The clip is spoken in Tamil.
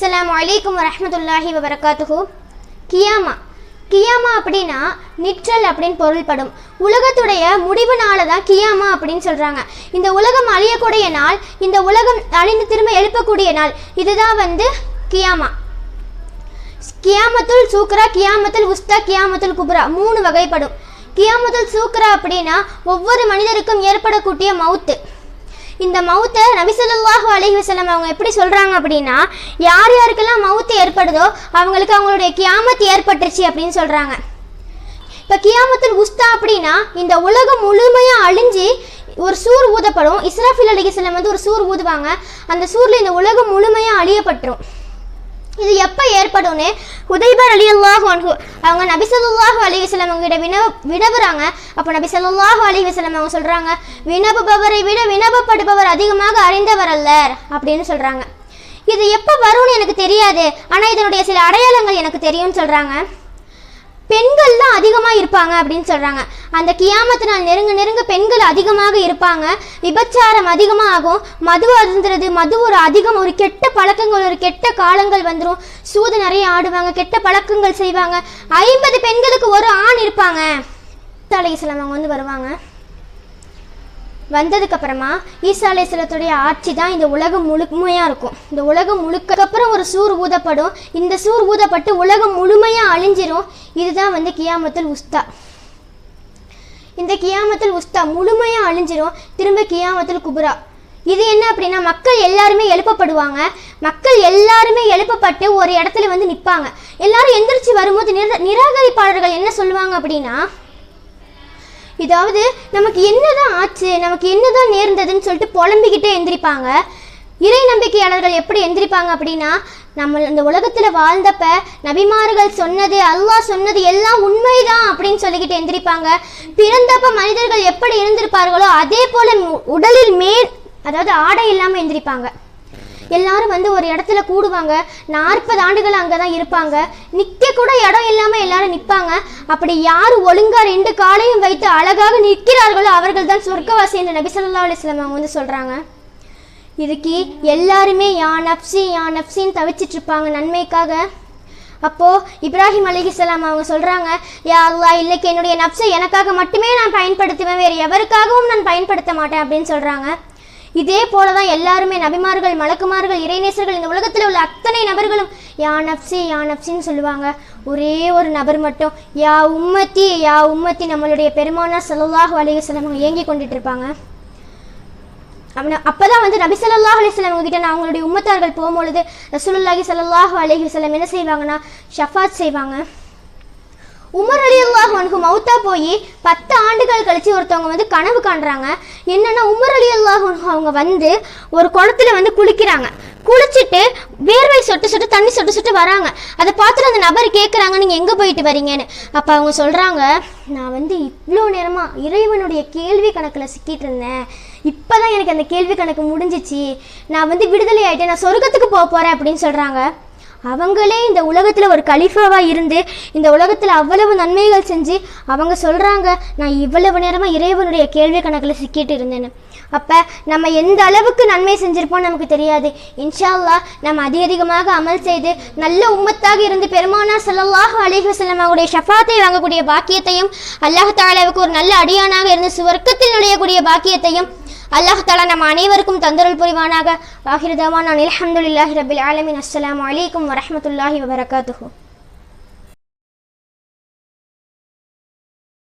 அஸ்லாம் வலைக்கம் வரமத்துல்லாஹி வபரகாத்துஹு. கியாமா. கியாமா அப்படின்னா நிற்றல் அப்படின்னு பொருள்படும். உலகத்துடைய முடிவு நாளை தான் கியாமா அப்படின்னு சொல்கிறாங்க இந்த உலகம் அழியக்கூடிய நாள் இந்த உலகம் அழிந்து திரும்ப எழுப்பக்கூடிய நாள் இதுதான் வந்து கியாமா. கியாமத்துல் சூக்ரா கியாமத்துல் உஸ்தா கியாமத்துல் குப்ரா மூணு வகைப்படும். கியாமத்துல் சூக்ரா அப்படின்னா ஒவ்வொரு மனிதருக்கும் ஏற்படக்கூடிய மவுத்து. இந்த மவுத்தை நபிசல்லாஹு அலைஹி வஸல்லம் அவங்க எப்படி சொல்கிறாங்க அப்படின்னா யார் யாருக்கெல்லாம் மவுத்து ஏற்படுதோ அவங்களுக்கு அவங்களுடைய கியாமத்து ஏற்பட்டுருச்சு அப்படின்னு சொல்கிறாங்க இப்போ கியாமத்தில் உஸ்தா அப்படின்னா இந்த உலகம் முழுமையாக அழிஞ்சு ஒரு சூர் ஊதப்படும். இஸ்ராஃபில் அலிகசலம் வந்து ஒரு சூர் ஊதுவாங்க. அந்த சூரில் இந்த உலகம் முழுமையாக அழியப்பட்டுரும். இது எப்போ ஏற்படும்னு உதைபர் அலி அல்லாஹ் அவங்க நபி ஸல்லல்லாஹு அலி வஸல்லம் அவங்க கிட்ட வினவ வினவுறாங்க. அப்போ நபி ஸல்லல்லாஹு அலி வஸல்லம் அவங்க சொல்கிறாங்க வினவுபவரை விட வினவப்படுபவர் அதிகமாக அறிந்தவர் அல்லர் அப்படின்னு சொல்கிறாங்க இது எப்போ வரும்னு எனக்கு தெரியாது ஆனால் இதனுடைய சில அடையாளங்கள் எனக்கு தெரியும்னு சொல்கிறாங்க பெண்கள்லாம் அதிகமாக இருப்பாங்க அப்படின்னு சொல்கிறாங்க அந்த கியாமத்து நாள் நெருங்க நெருங்க பெண்கள் அதிகமாக இருப்பாங்க. விபச்சாரம் அதிகமாக ஆகும். மது அருந்துறது மது ஒரு அதிகம் ஒரு கெட்ட பழக்கங்கள் ஒரு கெட்ட காலங்கள் வந்துடும் சூது நிறைய ஆடுவாங்க கெட்ட பழக்கங்கள் செய்வாங்க. ஐம்பது பெண்களுக்கு ஒரு ஆண் இருப்பாங்க. அலைஹிஸ்ஸலாம் அவங்க வந்து வருவாங்க. வந்ததுக்கப்புறமா ஈசா ஆட்சி தான் இந்த உலகம் முழுமையாக இருக்கும். இந்த உலகம் முழுக்க அப்புறம் ஒரு சூர் ஊதப்படும். இந்த சூர் ஊதப்பட்டு உலகம் முழுமையாக அழிஞ்சிரும். இதுதான் வந்து கியாமத்தில் உஸ்தா. இந்த கியாமத்துல் உஸ்தா முழுமையாக அழிஞ்சிரும். திரும்ப கியாமத்தில் குபுரா. இது என்ன அப்படின்னா மக்கள் எல்லாருமே எழுப்பப்படுவாங்க. மக்கள் எல்லாருமே எழுப்பப்பட்டு ஒரு இடத்துல வந்து நிற்பாங்க எல்லாரும் எந்திரிச்சு வரும்போது நிர நிராகரிப்பாளர்கள் என்ன சொல்லுவாங்க அப்படின்னா இதாவது நமக்கு என்னதான் ஆச்சு நமக்கு என்னதான் நேர்ந்ததுன்னு சொல்லிட்டு புலம்பிக்கிட்டே எந்திரிப்பாங்க. இறை நம்பிக்கையாளர்கள் எப்படி எந்திரிப்பாங்க அப்படின்னா நம்ம இந்த உலகத்தில் வாழ்ந்தப்ப நபிமார்கள் சொன்னது அல்லாஹ் சொன்னது எல்லாம் உண்மைதான் அப்படின்னு சொல்லிக்கிட்டு எந்திரிப்பாங்க. பிறந்தப்ப மனிதர்கள் எப்படி இருந்திருப்பார்களோ அதே போல உடலில் மேல் அதாவது ஆடை இல்லாமல் எந்திரிப்பாங்க. எல்லாரும் வந்து ஒரு இடத்துல கூடுவாங்க. நாற்பது ஆண்டுகள் அங்கே தான் இருப்பாங்க. நிற்க கூட இடம் இல்லாமல் எல்லாரும் நிற்பாங்க அப்படி யார் ஒழுங்கா ரெண்டு காலையும் வைத்து அழகாக நிற்கிறார்களோ அவர்கள் தான் சொர்க்கவாசி என்று நபிசல்லா அலிஸ்லாம் அவங்க வந்து சொல்கிறாங்க இதுக்கு எல்லாருமே யா நப்சி யா நப்சின்னு தவிச்சிட்டு இருப்பாங்க நன்மைக்காக. அப்போது இப்ராஹிம் அலிஹிஸ்லாம் அவங்க சொல்கிறாங்க யா அல்லா இல்லைக்கு என்னுடைய நப்சை எனக்காக மட்டுமே நான் பயன்படுத்துவேன் வேறு எவருக்காகவும் நான் பயன்படுத்த மாட்டேன் அப்படின்னு சொல்கிறாங்க இதே போல தான் எல்லாருமே நபிமார்கள் மலக்குமார்கள் இறைநேசர்கள் இந்த உலகத்தில் உள்ள அத்தனை நபர்களும் யா நப்சி யா நப்சின்னு சொல்லுவாங்க. ஒரே ஒரு நபர் மட்டும் யா உம்மத்தி யா உம்மத்தி நம்மளுடைய பெருமானா ஸல்லல்லாஹு அலைஹி அவங்க ஏங்கி கொண்டுட்டு இருப்பாங்க. அவனை அப்பதான் வந்து நபி ஸல்லல்லாஹு அலைஹி வஸல்லம் கிட்ட நான் அவங்களுடைய உம்மத்தார்கள் போகும்பொழுது ரசூலுல்லாஹி ஸல்லல்லாஹு அலஹி வஸல்லம் என்ன செய்வாங்கன்னா ஷஃபாத் செய்வாங்க. உமர் அலி அல்லாஹ் அன்ஹு மவுத்தா போய் பத்து ஆண்டுகள் கழிச்சு ஒருத்தவங்க வந்து கனவு காண்றாங்க. என்னன்னா உமர் அலி அல்லாஹ் அவங்க வந்து ஒரு குளத்துல வந்து குளிக்கிறாங்க. குளிச்சுட்டு வேர்வை சொட்டு சொட்டு தண்ணி சொட்டு சொட்டு வராங்க. அதை பார்த்துட்டு அந்த நபர் கேட்குறாங்க நீங்கள் எங்கே போயிட்டு வரீங்கன்னு? அப்போ அவங்க சொல்கிறாங்க நான் வந்து இவ்வளோ நேரமாக இறைவனுடைய கேள்வி கணக்கில் சிக்கிட்டு இருந்தேன். இப்போ தான் எனக்கு அந்த கேள்வி கணக்கு முடிஞ்சிச்சு. நான் வந்து விடுதலை ஆயிட்டேன். நான் சொர்க்கத்துக்கு போக போகிறேன் அப்படின்னு சொல்கிறாங்க அவங்களே இந்த உலகத்தில் ஒரு கலிஃபாவாக இருந்து இந்த உலகத்தில் அவ்வளவு நன்மைகள் செஞ்சு அவங்க சொல்கிறாங்க நான் இவ்வளவு நேரமாக இறைவனுடைய கேள்வி கணக்கில் சிக்கிட்டு இருந்தேன்னு. அப்போ நம்ம எந்த அளவுக்கு நன்மை செஞ்சிருப்போம் நமக்கு தெரியாது. இன்ஷா அல்லாஹ் நம்ம அதிக அதிகமாக அமல் செய்து நல்ல உம்மத்தாக இருந்து பெருமானா ஸல்லல்லாஹு அலைஹி வஸல்லம் ஷஃபாத்தை வாங்கக்கூடிய பாக்கியத்தையும் அல்லாஹ் தாலாவுக்கு ஒரு நல்ல அடியானாக இருந்து சுவர்க்கத்தில் நுழையக்கூடிய பாக்கியத்தையும் அல்லாஹ் தாலா நம்ம அனைவருக்கும் தந்தருள் புரிவானாக. ஆஹிரதாவான் நான் அல்ஹம்துலில்லாஹி ரபில் ஆலமின். அஸ்லாம் அலைக்கும் வரமத்துல்லாஹி வபரகாத்துஹு.